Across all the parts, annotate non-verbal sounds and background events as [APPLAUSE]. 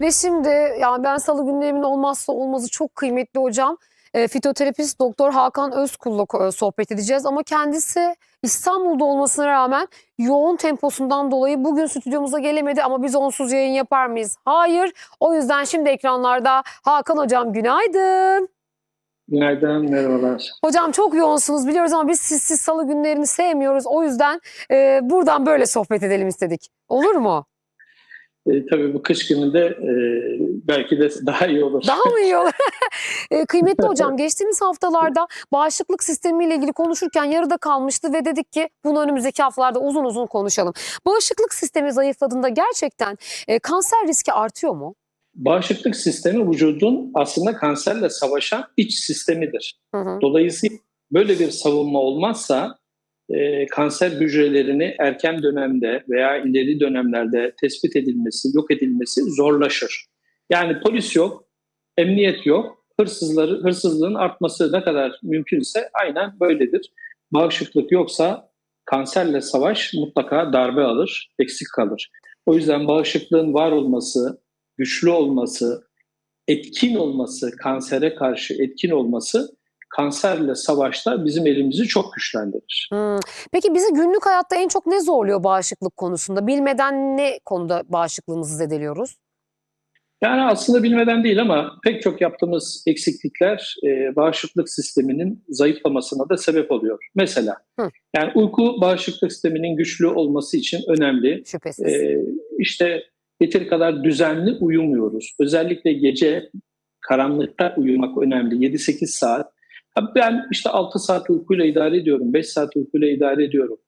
Ve şimdi yani ben salı günlerimin olmazsa olmazı çok kıymetli hocam. E, fitoterapist Doktor Hakan Özkul'la ko- sohbet edeceğiz ama kendisi İstanbul'da olmasına rağmen yoğun temposundan dolayı bugün stüdyomuza gelemedi ama biz onsuz yayın yapar mıyız? Hayır. O yüzden şimdi ekranlarda Hakan hocam günaydın. Günaydın, merhabalar. Hocam çok yoğunsunuz biliyoruz ama biz sizsiz salı günlerini sevmiyoruz. O yüzden e, buradan böyle sohbet edelim istedik. Olur mu? E, tabii bu kış gününde e, belki de [LAUGHS] daha iyi olur. Daha mı iyi olur? [LAUGHS] E, Kıymetli hocam geçtiğimiz haftalarda bağışıklık sistemiyle ilgili konuşurken yarıda kalmıştı ve dedik ki bunu önümüzdeki haftalarda uzun uzun konuşalım. Bağışıklık sistemi zayıfladığında gerçekten e, kanser riski artıyor mu? Bağışıklık sistemi vücudun aslında kanserle savaşan iç sistemidir. Hı hı. Dolayısıyla böyle bir savunma olmazsa e, kanser hücrelerini erken dönemde veya ileri dönemlerde tespit edilmesi, yok edilmesi zorlaşır. Yani polis yok, emniyet yok, hırsızları, hırsızlığın artması ne kadar mümkünse aynen böyledir. Bağışıklık yoksa kanserle savaş mutlaka darbe alır, eksik kalır. O yüzden bağışıklığın var olması, güçlü olması, etkin olması, kansere karşı etkin olması kanserle savaşta bizim elimizi çok güçlendirir. Hmm. Peki bizi günlük hayatta en çok ne zorluyor bağışıklık konusunda? Bilmeden ne konuda bağışıklığımızı zedeliyoruz? Yani aslında bilmeden değil ama pek çok yaptığımız eksiklikler e, bağışıklık sisteminin zayıflamasına da sebep oluyor. Mesela Hı. yani uyku bağışıklık sisteminin güçlü olması için önemli. Şüphesiz. E, işte yeteri kadar düzenli uyumuyoruz. Özellikle gece karanlıkta uyumak önemli. 7-8 saat. Ben işte 6 saat uykuyla idare ediyorum, 5 saat uykuyla idare ediyorum.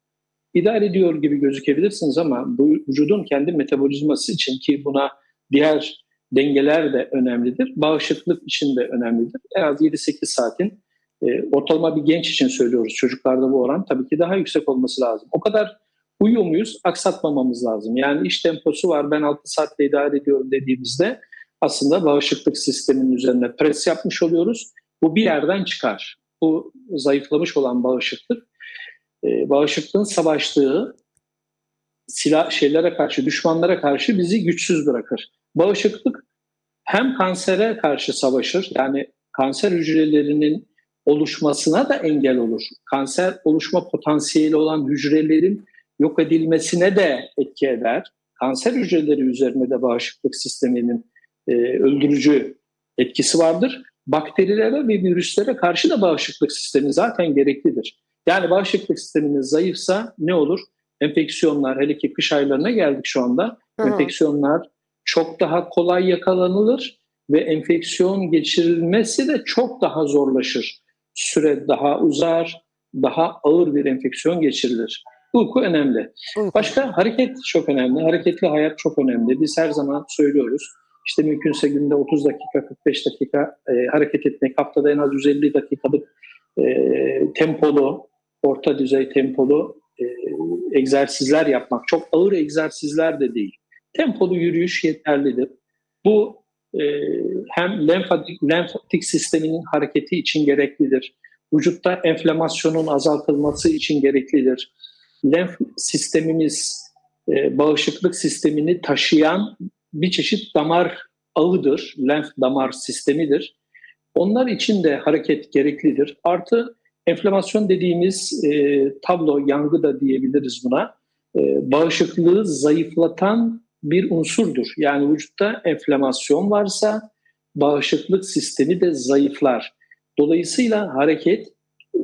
İdare ediyor gibi gözükebilirsiniz ama bu vücudun kendi metabolizması için ki buna diğer dengeler de önemlidir. Bağışıklık için de önemlidir. En az 7-8 saatin e, ortalama bir genç için söylüyoruz. Çocuklarda bu oran tabii ki daha yüksek olması lazım. O kadar uyuyor muyuz? Aksatmamamız lazım. Yani iş temposu var ben 6 saatte idare ediyorum dediğimizde aslında bağışıklık sisteminin üzerine pres yapmış oluyoruz. Bu bir yerden çıkar. Bu zayıflamış olan bağışıklık e, bağışıklığın savaştığı silah şeylere karşı, düşmanlara karşı bizi güçsüz bırakır. Bağışıklık hem kansere karşı savaşır, yani kanser hücrelerinin oluşmasına da engel olur. Kanser oluşma potansiyeli olan hücrelerin yok edilmesine de etki eder. Kanser hücreleri üzerine de bağışıklık sisteminin e, öldürücü etkisi vardır. Bakterilere ve virüslere karşı da bağışıklık sistemi zaten gereklidir. Yani bağışıklık sisteminiz zayıfsa ne olur? Enfeksiyonlar, hele ki kış aylarına geldik şu anda. Hı. Enfeksiyonlar çok daha kolay yakalanılır ve enfeksiyon geçirilmesi de çok daha zorlaşır. Süre daha uzar, daha ağır bir enfeksiyon geçirilir. Uyku önemli. Uyku. Başka hareket çok önemli. Hareketli hayat çok önemli. Biz her zaman söylüyoruz. İşte mümkünse günde 30 dakika, 45 dakika e, hareket etmek, haftada en az 150 dakikalık e, tempolu, orta düzey tempolu e, egzersizler yapmak. Çok ağır egzersizler de değil. Tempolu yürüyüş yeterlidir. Bu e, hem lenfatik, lenfatik sisteminin hareketi için gereklidir. Vücutta enflamasyonun azaltılması için gereklidir. Lenf sistemimiz e, bağışıklık sistemini taşıyan bir çeşit damar ağıdır, lenf damar sistemidir. Onlar için de hareket gereklidir. Artı enflamasyon dediğimiz e, tablo, yangı da diyebiliriz buna. E, bağışıklığı zayıflatan bir unsurdur. Yani vücutta enflamasyon varsa bağışıklık sistemi de zayıflar. Dolayısıyla hareket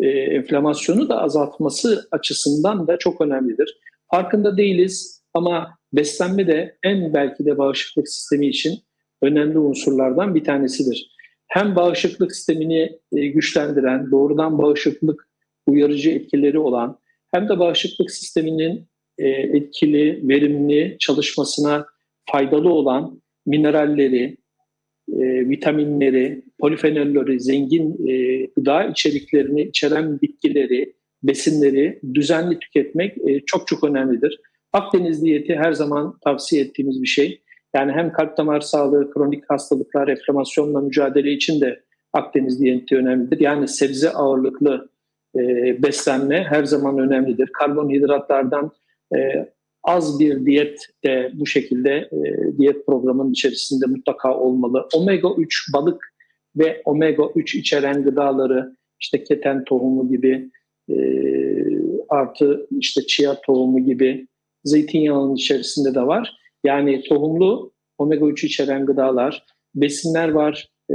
e, enflamasyonu da azaltması açısından da çok önemlidir. Farkında değiliz ama beslenme de en belki de bağışıklık sistemi için önemli unsurlardan bir tanesidir. Hem bağışıklık sistemini e, güçlendiren, doğrudan bağışıklık uyarıcı etkileri olan hem de bağışıklık sisteminin e, etkili, verimli çalışmasına faydalı olan mineralleri, e, vitaminleri, polifenolleri, zengin gıda içeriklerini içeren bitkileri, besinleri düzenli tüketmek çok çok önemlidir. Akdeniz diyeti her zaman tavsiye ettiğimiz bir şey. Yani hem kalp damar sağlığı, kronik hastalıklar, enflamasyonla mücadele için de Akdeniz diyeti önemlidir. Yani sebze ağırlıklı e, beslenme her zaman önemlidir. Karbonhidratlardan e, az bir diyet de bu şekilde e, diyet programının içerisinde mutlaka olmalı. Omega 3 balık ve omega 3 içeren gıdaları işte keten tohumu gibi e, artı işte chia tohumu gibi zeytinyağının içerisinde de var. Yani tohumlu omega 3 içeren gıdalar, besinler var. E,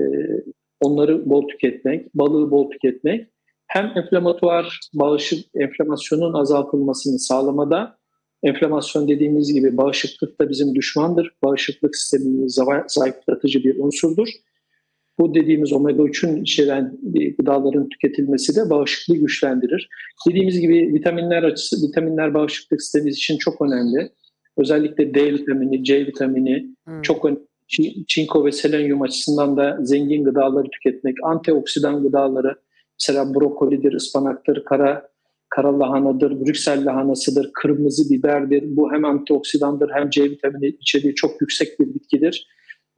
onları bol tüketmek, balığı bol tüketmek hem enflamatuar bağışık enflamasyonun azaltılmasını sağlamada enflamasyon dediğimiz gibi bağışıklık da bizim düşmandır. Bağışıklık sistemini zayıflatıcı bir unsurdur. Bu dediğimiz omega 3'ün içeren e, gıdaların tüketilmesi de bağışıklığı güçlendirir. Dediğimiz gibi vitaminler açısı, vitaminler bağışıklık sistemi için çok önemli. Özellikle D vitamini, C vitamini Hmm. çok önemli. Çi- Çinko ve selenyum açısından da zengin gıdaları tüketmek, antioksidan gıdaları, mesela brokolidir, ıspanaktır, kara kara lahanadır, Brüksel lahanasıdır, kırmızı biberdir. Bu hem antioksidandır hem C vitamini içeriği çok yüksek bir bitkidir.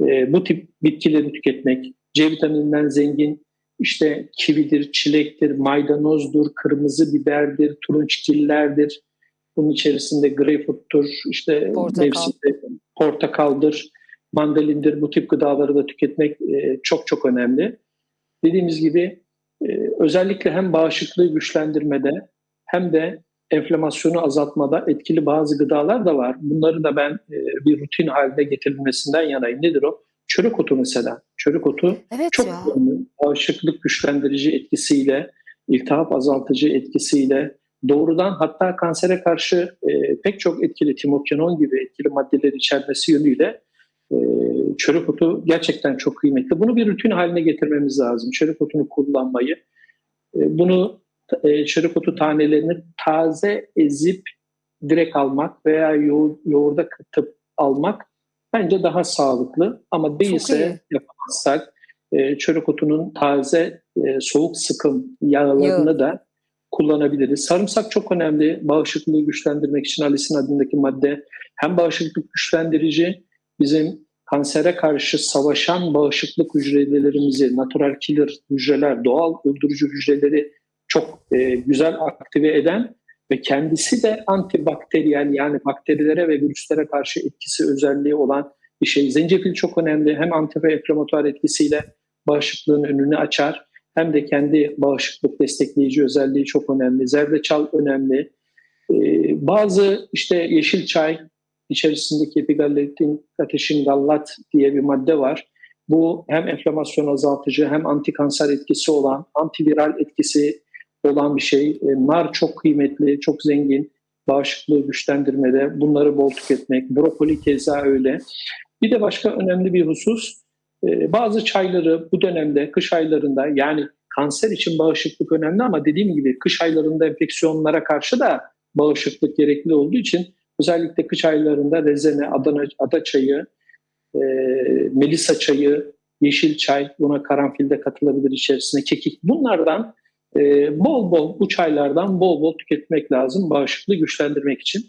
Ee, bu tip bitkileri tüketmek, C vitamininden zengin işte kividir, çilektir, maydanozdur, kırmızı biberdir, turunçgillerdir. Bunun içerisinde greyfurttur, işte Portakal. mevsimde portakaldır, mandalindir. Bu tip gıdaları da tüketmek e, çok çok önemli. Dediğimiz gibi e, özellikle hem bağışıklığı güçlendirmede hem de enflamasyonu azaltmada etkili bazı gıdalar da var. Bunları da ben e, bir rutin haline getirilmesinden yanayım. Nedir o? Çörek otu mesela. Çörek otu Evet çok ya. önemli. Bağışıklık güçlendirici etkisiyle, iltihap azaltıcı etkisiyle doğrudan hatta kansere karşı e, pek çok etkili timokenon gibi etkili maddeler içermesi yönüyle e, çörek otu gerçekten çok kıymetli. Bunu bir rutin haline getirmemiz lazım. Çörek otunu kullanmayı. E, bunu e, çörek otu tanelerini taze ezip direkt almak veya yoğur, yoğurda katıp almak bence daha sağlıklı. Ama değilse yapamazsak e, çörek otunun taze e, soğuk sıkım yağlarını da kullanabiliriz. Sarımsak çok önemli. Bağışıklığı güçlendirmek için alisin adındaki madde hem bağışıklık güçlendirici bizim kansere karşı savaşan bağışıklık hücrelerimizi, natural killer hücreler, doğal öldürücü hücreleri çok e, güzel aktive eden ve kendisi de antibakteriyel yani bakterilere ve virüslere karşı etkisi özelliği olan bir şey. Zencefil çok önemli. Hem anti-enflamatuar etkisiyle bağışıklığın önünü açar hem de kendi bağışıklık destekleyici özelliği çok önemli. Zerdeçal önemli. Ee, bazı işte yeşil çay içerisindeki epigalletin kateşin gallat diye bir madde var. Bu hem enflamasyon azaltıcı hem antikanser etkisi olan, antiviral etkisi olan bir şey. E, nar çok kıymetli, çok zengin. Bağışıklığı güçlendirmede bunları bol tüketmek. Brokoli keza öyle. Bir de başka önemli bir husus e, bazı çayları bu dönemde kış aylarında yani kanser için bağışıklık önemli ama dediğim gibi kış aylarında enfeksiyonlara karşı da bağışıklık gerekli olduğu için özellikle kış aylarında rezene, Adana, ada çayı, e, melisa çayı, yeşil çay, buna karanfil de katılabilir içerisine kekik. Bunlardan e, bol bol bu çaylardan bol bol tüketmek lazım bağışıklığı güçlendirmek için.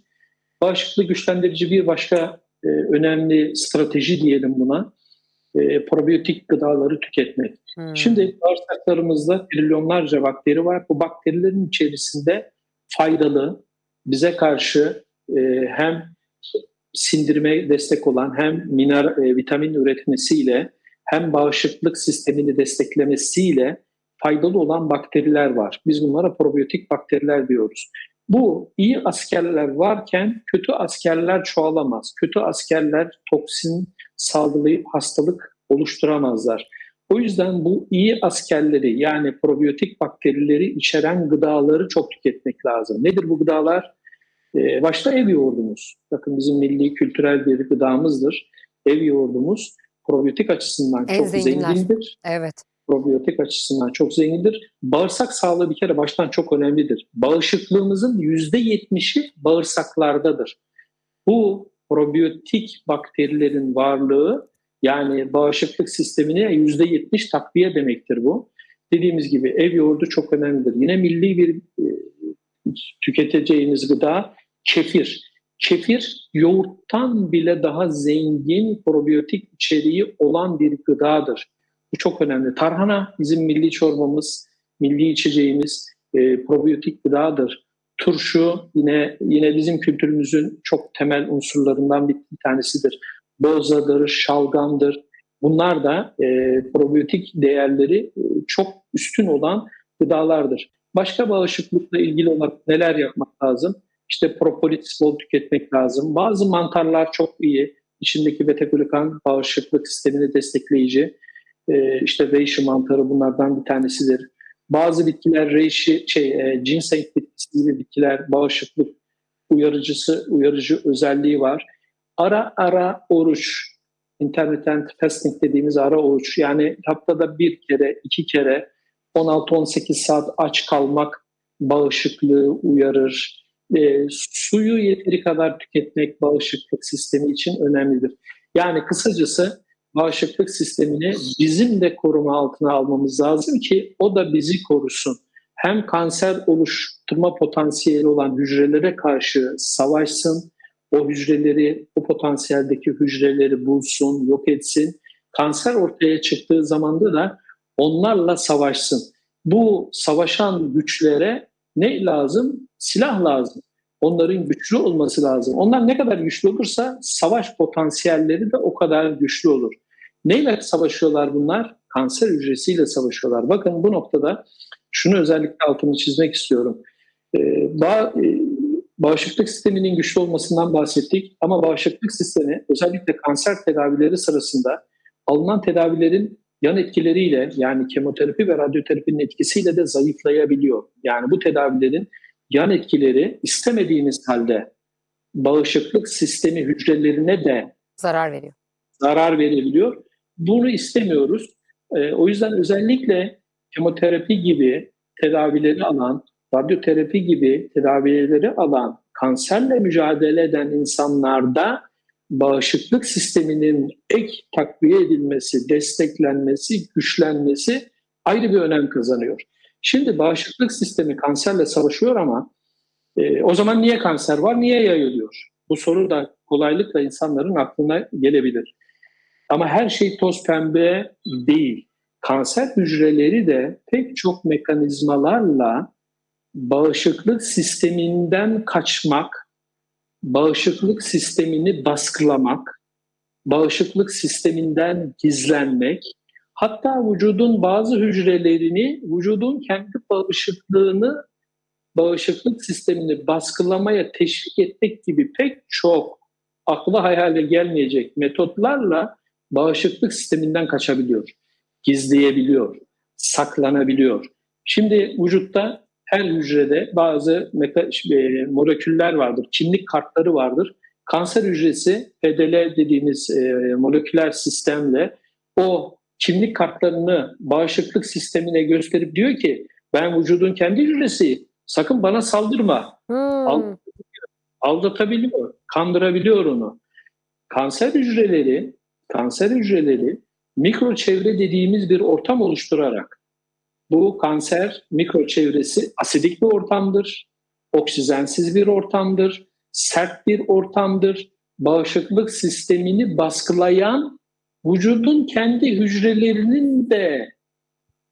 Bağışıklığı güçlendirici bir başka e, önemli strateji diyelim buna e, probiyotik gıdaları tüketmek. Hmm. Şimdi bağırsaklarımızda trilyonlarca bakteri var. Bu bakterilerin içerisinde faydalı, bize karşı e, hem sindirime destek olan hem mineral, e, vitamin üretmesiyle hem bağışıklık sistemini desteklemesiyle faydalı olan bakteriler var. Biz bunlara probiyotik bakteriler diyoruz. Bu iyi askerler varken kötü askerler çoğalamaz. Kötü askerler toksin salgılayıp hastalık oluşturamazlar. O yüzden bu iyi askerleri yani probiyotik bakterileri içeren gıdaları çok tüketmek lazım. Nedir bu gıdalar? Ee, başta ev yoğurdumuz. Bakın bizim milli kültürel bir gıdamızdır. Ev yoğurdumuz probiyotik açısından En çok zenginler. zengindir Evet. Probiyotik açısından çok zengindir. Bağırsak sağlığı bir kere baştan çok önemlidir. Bağışıklığımızın %70'i bağırsaklardadır. Bu probiyotik bakterilerin varlığı yani bağışıklık sistemine %70 takviye demektir bu. Dediğimiz gibi ev yoğurdu çok önemlidir. Yine milli bir e, tüketeceğiniz gıda kefir. Kefir yoğurttan bile daha zengin probiyotik içeriği olan bir gıdadır. Bu çok önemli. Tarhana bizim milli çorbamız, milli içeceğimiz e, probiyotik gıdadır. turşu yine yine bizim kültürümüzün çok temel unsurlarından bir tanesidir. Bozadır, şalgamdır. Bunlar da e, probiyotik değerleri e, çok üstün olan gıdalardır. Başka bağışıklıkla ilgili olarak neler yapmak lazım? İşte propolis bol tüketmek lazım. Bazı mantarlar çok iyi. İçindeki beta-glukan bağışıklık sistemini destekleyici. E, işte reishi mantarı bunlardan bir tanesidir. Bazı bitkiler reishi, şey, e, ginseng bitkisi gibi bitkiler bağışıklık uyarıcısı, uyarıcı özelliği var. Ara ara oruç, intermittent fasting dediğimiz ara oruç. Yani haftada bir kere, iki kere 16-18 saat aç kalmak bağışıklığı uyarır. E, suyu yeteri kadar tüketmek bağışıklık sistemi için önemlidir. Yani kısacası bağışıklık sistemini bizim de koruma altına almamız lazım ki o da bizi korusun. Hem kanser oluşturma potansiyeli olan hücrelere karşı savaşsın, o hücreleri, o potansiyeldeki hücreleri bulsun, yok etsin. Kanser ortaya çıktığı zamanda da onlarla savaşsın. Bu savaşan güçlere ne lazım? Silah lazım. Onların güçlü olması lazım. Onlar ne kadar güçlü olursa savaş potansiyelleri de o kadar güçlü olur. Neyle savaşıyorlar bunlar? Kanser hücresiyle savaşıyorlar. Bakın bu noktada şunu özellikle altını çizmek istiyorum. Ee, bağ, e, bağışıklık sisteminin güçlü olmasından bahsettik ama bağışıklık sistemi özellikle kanser tedavileri sırasında alınan tedavilerin yan etkileriyle yani kemoterapi ve radyoterapinin etkisiyle de zayıflayabiliyor. Yani bu tedavilerin yan etkileri istemediğimiz halde bağışıklık sistemi hücrelerine de Zarar veriyor. zarar verebiliyor. Bunu istemiyoruz. Ee, o yüzden özellikle kemoterapi gibi tedavileri alan, radyoterapi gibi tedavileri alan, kanserle mücadele eden insanlarda bağışıklık sisteminin ek takviye edilmesi, desteklenmesi, güçlenmesi ayrı bir önem kazanıyor. Şimdi bağışıklık sistemi kanserle savaşıyor ama e, o zaman niye kanser var, niye yayılıyor? Bu soru da kolaylıkla insanların aklına gelebilir. Ama her şey toz pembe değil. Kanser hücreleri de pek çok mekanizmalarla bağışıklık sisteminden kaçmak, bağışıklık sistemini baskılamak, bağışıklık sisteminden gizlenmek, hatta vücudun bazı hücrelerini, vücudun kendi bağışıklığını, bağışıklık sistemini baskılamaya teşvik etmek gibi pek çok akla hayale gelmeyecek metotlarla bağışıklık sisteminden kaçabiliyor, gizleyebiliyor, saklanabiliyor. Şimdi vücutta her hücrede bazı e, moleküller vardır, kimlik kartları vardır. Kanser hücresi PDL dediğimiz e, moleküler sistemle o kimlik kartlarını bağışıklık sistemine gösterip diyor ki ben vücudun kendi hücresi sakın bana saldırma. Hmm. Aldatabiliyor, kandırabiliyor onu. Kanser hücreleri, kanser hücreleri mikro çevre dediğimiz bir ortam oluşturarak bu kanser mikro çevresi asidik bir ortamdır, oksijensiz bir ortamdır, sert bir ortamdır. Bağışıklık sistemini baskılayan vücudun kendi hücrelerinin de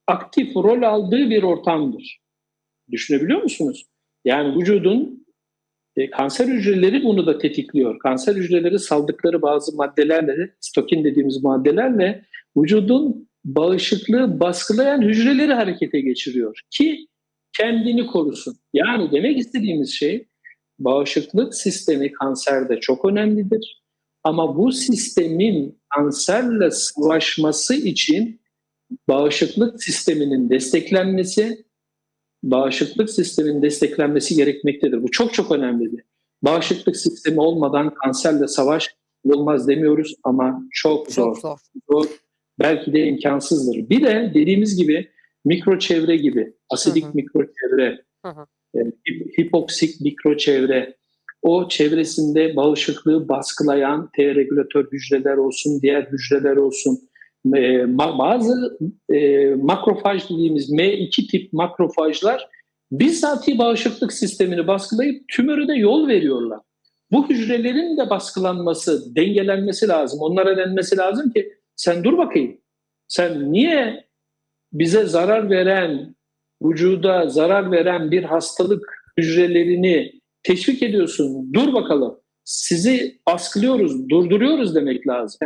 aktif rol aldığı bir ortamdır. Düşünebiliyor musunuz? Yani vücudun e, kanser hücreleri bunu da tetikliyor. Kanser hücreleri saldıkları bazı maddelerle, stokin dediğimiz maddelerle vücudun bağışıklığı baskılayan hücreleri harekete geçiriyor ki kendini korusun. Yani demek istediğimiz şey bağışıklık sistemi kanserde çok önemlidir. Ama bu sistemin kanserle savaşması için bağışıklık sisteminin desteklenmesi, bağışıklık sisteminin desteklenmesi gerekmektedir. Bu çok çok önemlidir. Bağışıklık sistemi olmadan kanserle savaş olmaz demiyoruz ama çok zor. Çok zor. zor. Belki de imkansızdır. Bir de dediğimiz gibi mikro çevre gibi, asidik Hı hı. mikro çevre, Hı hı. e, hip- hipoksik mikro çevre, o çevresinde bağışıklığı baskılayan T regülatör hücreler olsun, diğer hücreler olsun, bazı e, makrofaj dediğimiz M2 tip makrofajlar bizzati bağışıklık sistemini baskılayıp tümörü de yol veriyorlar. Bu hücrelerin de baskılanması, dengelenmesi lazım. Onlara denmesi lazım ki sen dur bakayım. Sen niye bize zarar veren, vücuda zarar veren bir hastalık hücrelerini teşvik ediyorsun. Dur bakalım. Sizi baskılıyoruz, durduruyoruz demek lazım.